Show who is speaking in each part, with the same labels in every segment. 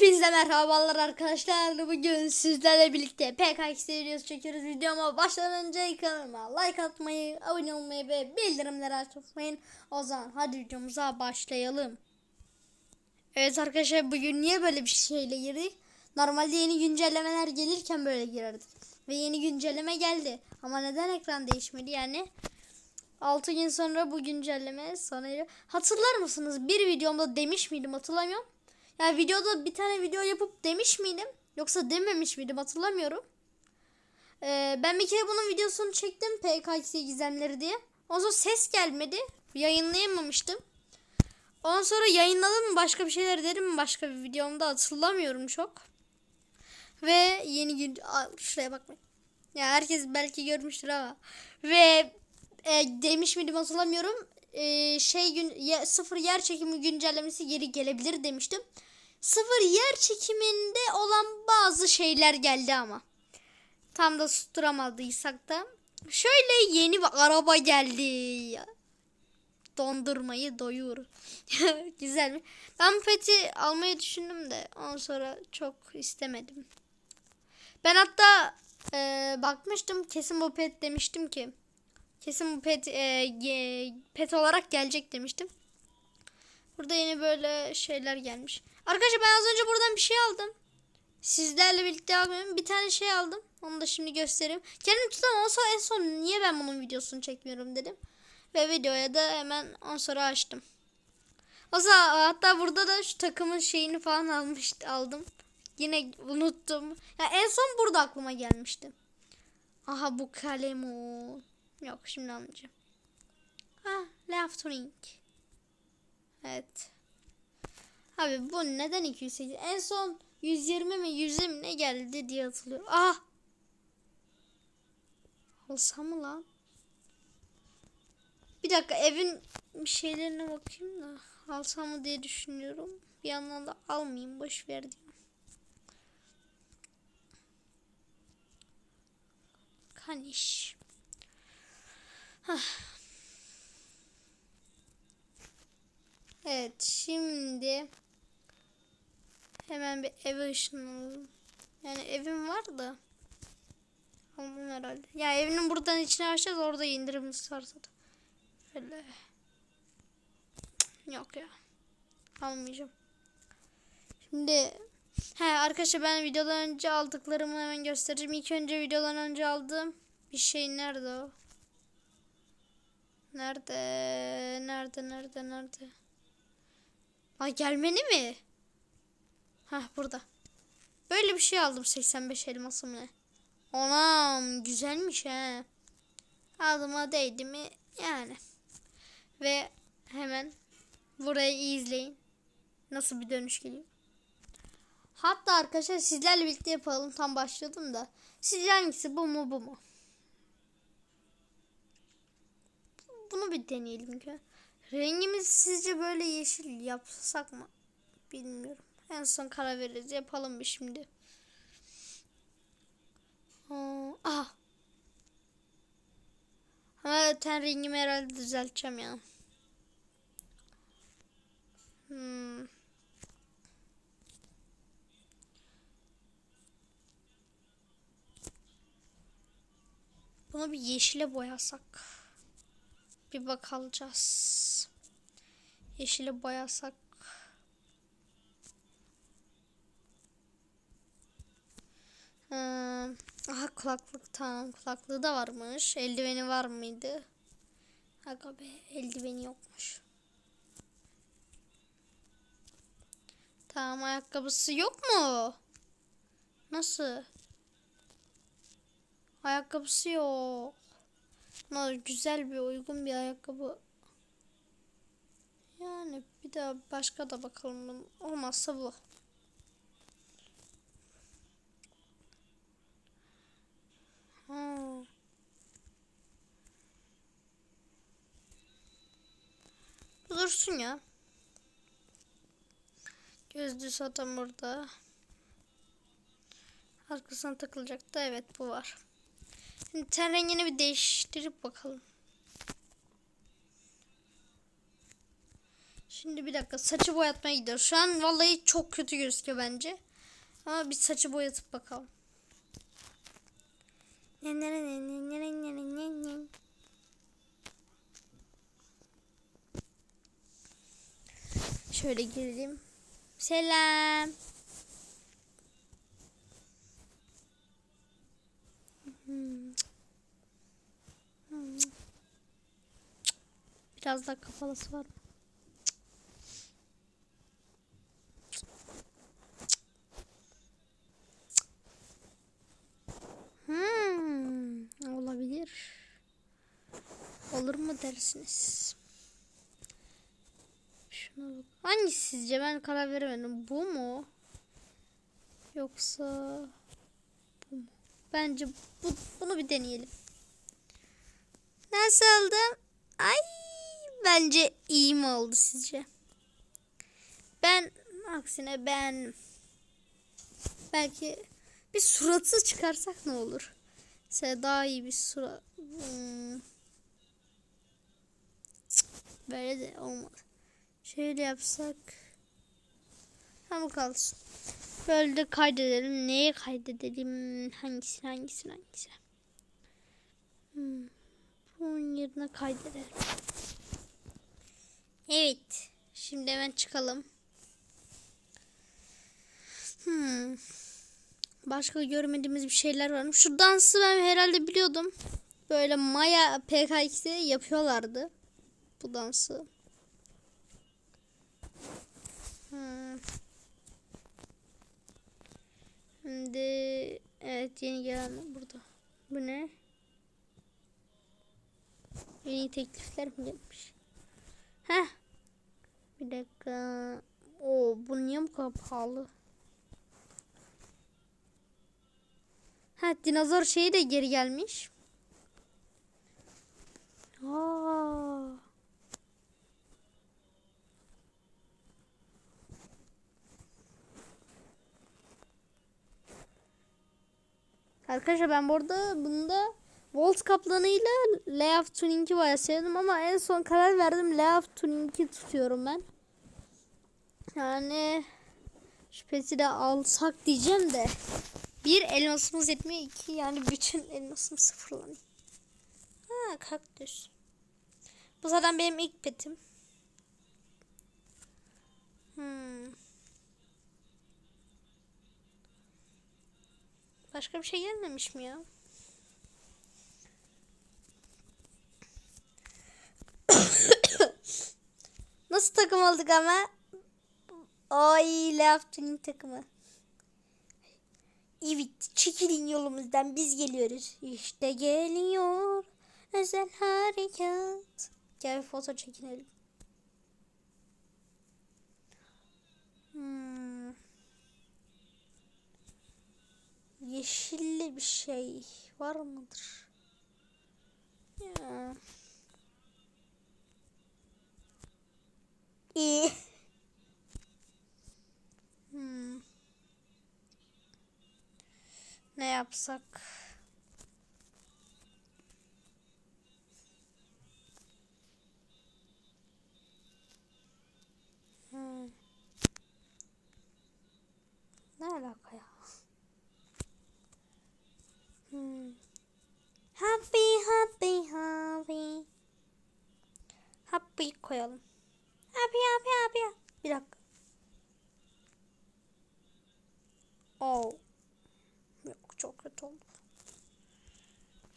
Speaker 1: Hepinize merhabalar arkadaşlar. Bugün sizlerle birlikte PKX videosu çekiyoruz. Videoma başlamadan önce kanalıma like atmayı, abone olmayı ve bildirimleri açmayın. O zaman hadi videomuza başlayalım. Evet arkadaşlar bugün niye böyle bir şeyle girdik? Normalde yeni güncellemeler gelirken böyle girerdik. Ve yeni güncelleme geldi. Ama neden ekran değişmedi yani? 6 gün sonra bu güncelleme sanırım. Hatırlar mısınız? Bir videomda demiş miydim hatırlamıyorum. Yani videoda bir tane video yapıp demiş miydim? Yoksa dememiş miydim hatırlamıyorum. Ee, ben bir kere bunun videosunu çektim PKX gizemleri diye. Ondan sonra ses gelmedi. Yayınlayamamıştım. Ondan sonra yayınladım mı başka bir şeyler dedim mi başka bir videomda hatırlamıyorum çok. Ve yeni gün Aa, şuraya bakmayın. Ya herkes belki görmüştür ama. Ve e, demiş miydim hatırlamıyorum. E, şey gün ye, sıfır yer çekimi güncellemesi geri gelebilir demiştim. Sıfır yer çekiminde olan bazı şeyler geldi ama. Tam da susturamaldıysak da. Şöyle yeni bir araba geldi. Dondurmayı doyur. Güzel mi? Ben peti almayı düşündüm de ondan sonra çok istemedim. Ben hatta e, bakmıştım kesin bu pet demiştim ki. Kesin bu pet e, pet olarak gelecek demiştim. Burada yeni böyle şeyler gelmiş. Arkadaşlar ben az önce buradan bir şey aldım. Sizlerle birlikte almıyorum. Bir tane şey aldım. Onu da şimdi göstereyim. Kendim tutamam. Olsa en son niye ben bunun videosunu çekmiyorum dedim. Ve videoya da hemen on sonra açtım. O zaman hatta burada da şu takımın şeyini falan almış aldım. Yine unuttum. Ya en son burada aklıma gelmişti. Aha bu kalem o. Yok şimdi almayacağım. Ah left ring. Evet. Abi bu neden 208? En son 120 mi 100 mi ne geldi diye hatırlıyorum. Ah! Alsam mı lan? Bir dakika evin şeylerine bakayım da alsam mı diye düşünüyorum. Bir yandan da almayayım boş ver diyeyim. Kaniş. Hah. Evet şimdi hemen bir eve ışınlanalım. Yani evim var da almam herhalde. Ya evinin buradan içine açacağız orada indirimimiz varsa da. Öyle. Yok ya. Almayacağım. Şimdi he arkadaşlar ben videodan önce aldıklarımı hemen göstereceğim. İlk önce videodan önce aldığım bir şey nerede o? Nerede? Nerede? Nerede? Nerede? Ay gelmeni mi? Hah burada. Böyle bir şey aldım 85 elması mı ne? Anam güzelmiş he. Aldıma değdi mi? Yani. Ve hemen burayı izleyin. Nasıl bir dönüş geliyor. Hatta arkadaşlar sizlerle birlikte yapalım. Tam başladım da. Sizce hangisi bu mu bu mu? Bunu bir deneyelim ki. Rengimiz sizce böyle yeşil yapsak mı? Bilmiyorum. En son karar veririz. Yapalım bir şimdi. Aha. Ama ten rengimi herhalde düzelteceğim ya. Hmm. Bunu bir yeşile boyasak. Bir bakacağız. Yeşile boyasak. Hmm. Aha kulaklık tamam. Kulaklığı da varmış. Eldiveni var mıydı? Aga be eldiveni yokmuş. Tamam ayakkabısı yok mu? Nasıl? Ayakkabısı yok. Ama güzel bir uygun bir ayakkabı. Yani bir daha başka da bakalım. Olmazsa bu. Ha. Bu dursun ya. Gözlüğü zaten burada. Arkasına takılacak da evet bu var. Şimdi ten rengini bir değiştirip bakalım. Şimdi bir dakika saçı boyatmaya gidiyoruz. Şu an vallahi çok kötü gözüküyor bence. Ama bir saçı boyatıp bakalım. Şöyle girelim. Selam. Hmm. Hmm. Biraz daha kapalısı var mı? Hmm, olabilir. Olur mu dersiniz? Şuna bak. Hangisi sizce? Ben karar veremedim. Bu mu? Yoksa bu mu? Bence bu, bunu bir deneyelim. Nasıl oldu? Ay bence iyi mi oldu sizce? Ben aksine ben belki bir suratı çıkarsak ne olur? Mesela daha iyi bir surat. Hmm. Böyle de olmaz. Şöyle yapsak. Tamam kalsın. Böyle de kaydedelim. Neye kaydedelim? Hangisini hangisini hangisini? Hmm. Bunun yerine kaydedelim. Evet. Şimdi hemen çıkalım. Hmm. Başka görmediğimiz bir şeyler var mı? Şu dansı ben herhalde biliyordum. Böyle Maya PK2'de yapıyorlardı. Bu dansı. Hmm. Şimdi evet yeni gelen burada. Bu ne? Yeni teklifler mi gelmiş? Heh. Bir dakika. Oo bu niye bu kadar pahalı? Ha dinozor şeyi de geri gelmiş. Aa. Arkadaşlar ben burada bunda Volt kaplanıyla Layout Tuning'i bayağı sevdim ama en son karar verdim Layout Tuning'i tutuyorum ben. Yani şüphesi de alsak diyeceğim de bir elmasımız yetmiyor iki yani bütün elmasım sıfırlanıyor. Ha kaktüs. Bu zaten benim ilk petim. Hmm. Başka bir şey gelmemiş mi ya? Nasıl takım olduk ama? Ay Laftunin takımı. Evet çekilin yolumuzdan biz geliyoruz. İşte geliyor özel harekat. Gel foto çekinelim. Hmm. Yeşilli bir şey var mıdır? Ya. İyi. Hmm. Ne yapsak? Hmm. Ne alaka ya? Hmm. Happy happy happy. Happy koyalım. Happy happy happy. Bir dakika. Oh. Yok çok kötü oldu.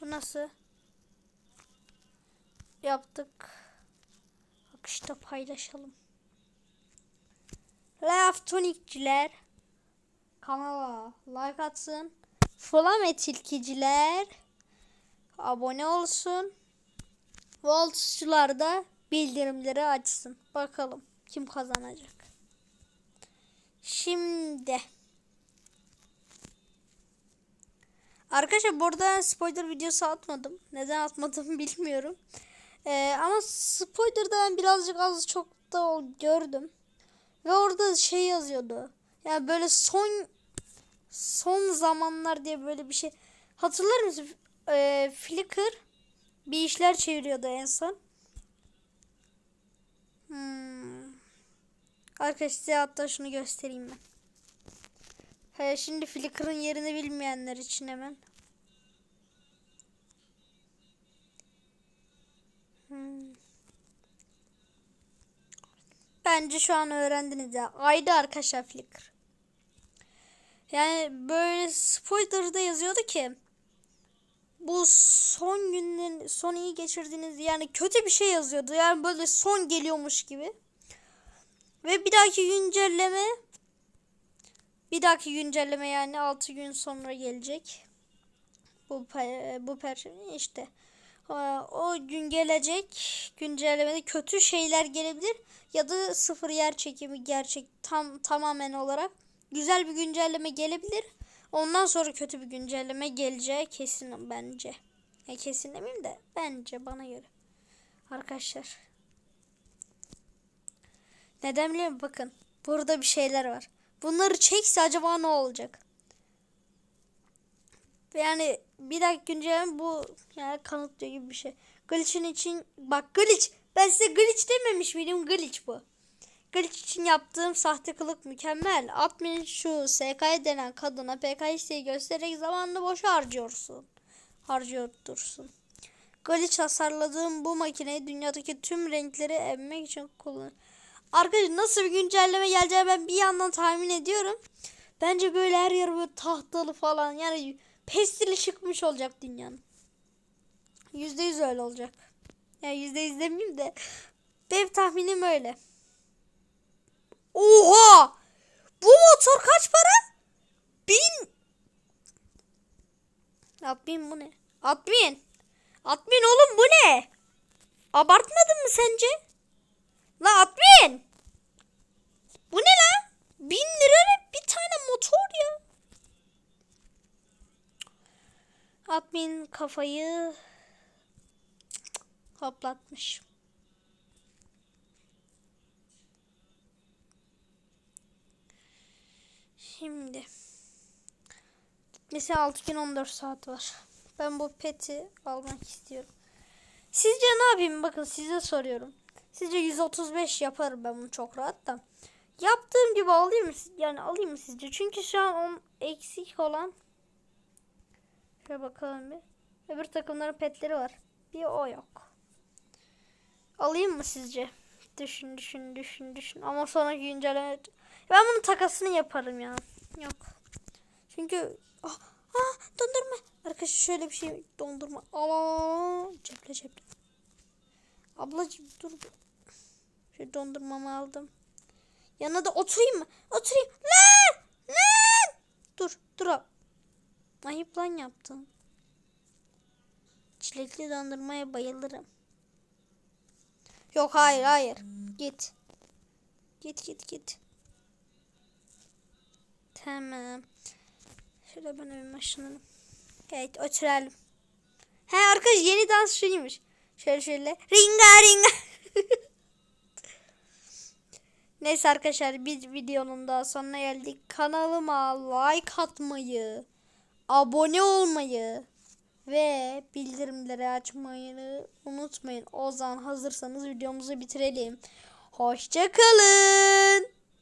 Speaker 1: Bu nasıl? Yaptık. Akışta paylaşalım. Laf tonikçiler kanala like atsın. Flame tilkiciler abone olsun. Voltsçular da bildirimleri açsın. Bakalım kim kazanacak. Şimdi Arkadaşlar burada spoiler videosu atmadım. Neden atmadım bilmiyorum. Ee, ama spoiler'da ben birazcık az çok da gördüm. Ve orada şey yazıyordu. Yani böyle son son zamanlar diye böyle bir şey. Hatırlar mısın? Ee, Flickr bir işler çeviriyordu en son. Hmm. Arkadaşlar size hatta şunu göstereyim ben. He, şimdi Flickr'ın yerini bilmeyenler için hemen. Hmm. Bence şu an öğrendiniz ya. Aydı arkadaşlar Flickr. Yani böyle spoiler'da yazıyordu ki bu son günlerin son iyi geçirdiğiniz yani kötü bir şey yazıyordu. Yani böyle son geliyormuş gibi. Ve bir dahaki güncelleme bir dahaki güncelleme yani 6 gün sonra gelecek. Bu bu perşembe işte. Ee, O gün gelecek güncellemede kötü şeyler gelebilir ya da sıfır yer çekimi gerçek tam tamamen olarak güzel bir güncelleme gelebilir. Ondan sonra kötü bir güncelleme geleceği kesin bence. Ya kesin demeyeyim de bence bana göre. Arkadaşlar. Neden biliyor musun? Bakın. Burada bir şeyler var. Bunları çekse acaba ne olacak? Yani bir dakika güncelleme bu yani kanıtlıyor gibi bir şey. Glitch'in için bak glitch ben size glitch dememiş miydim? Glitch bu. Glitch için yaptığım sahte kılık mükemmel. Admin şu SK denen kadına PK isteği göstererek zamanını boş harcıyorsun. Harcıyordursun. Glitch hasarladığım bu makineyi dünyadaki tüm renkleri emmek için kullan. Arkadaşlar nasıl bir güncelleme geleceğini ben bir yandan tahmin ediyorum. Bence böyle her yer böyle tahtalı falan yani pestili çıkmış olacak dünyanın. Yüzde yüz öyle olacak. Yani yüzde yüz demeyeyim de benim tahminim öyle. Oha! Bu motor kaç para? Bin. Admin bu ne? Admin. Admin oğlum bu ne? Abartmadın mı sence? La admin. Bu ne la? Bin lira bir tane motor ya. Admin kafayı hoplatmış. Şimdi mesela 6 gün 14 saat var. Ben bu peti almak istiyorum. Sizce ne yapayım? Bakın size soruyorum. Sizce 135 yaparım ben bunu çok rahat da. Yaptığım gibi alayım mı? Yani alayım mı sizce? Çünkü şu an on eksik olan Şöyle bakalım bir. Öbür takımların petleri var. Bir o yok. Alayım mı sizce? Düşün düşün düşün düşün. Ama sonra güncelleme... Ben bunun takasını yaparım ya. Yok. Çünkü... Ah, ah dondurma. Arkadaşlar şöyle bir şey dondurma. Aa, ceple ceple. Ablacığım dur. Şu dondurmamı aldım. Yanına da oturayım mı? Oturayım. Lan! Lan! Dur dur. Ayıp lan yaptın. Çilekli dondurmaya bayılırım. Yok hayır hayır. Git. Git git git. Tamam. Şöyle ben bir maşınalım. Evet oturalım. He arkadaş yeni dans şuymuş. Şöyle şöyle. Ringa ringa. Neyse arkadaşlar bir videonun daha sonuna geldik. Kanalıma like atmayı, abone olmayı ve bildirimleri açmayı unutmayın. O zaman hazırsanız videomuzu bitirelim. Hoşçakalın.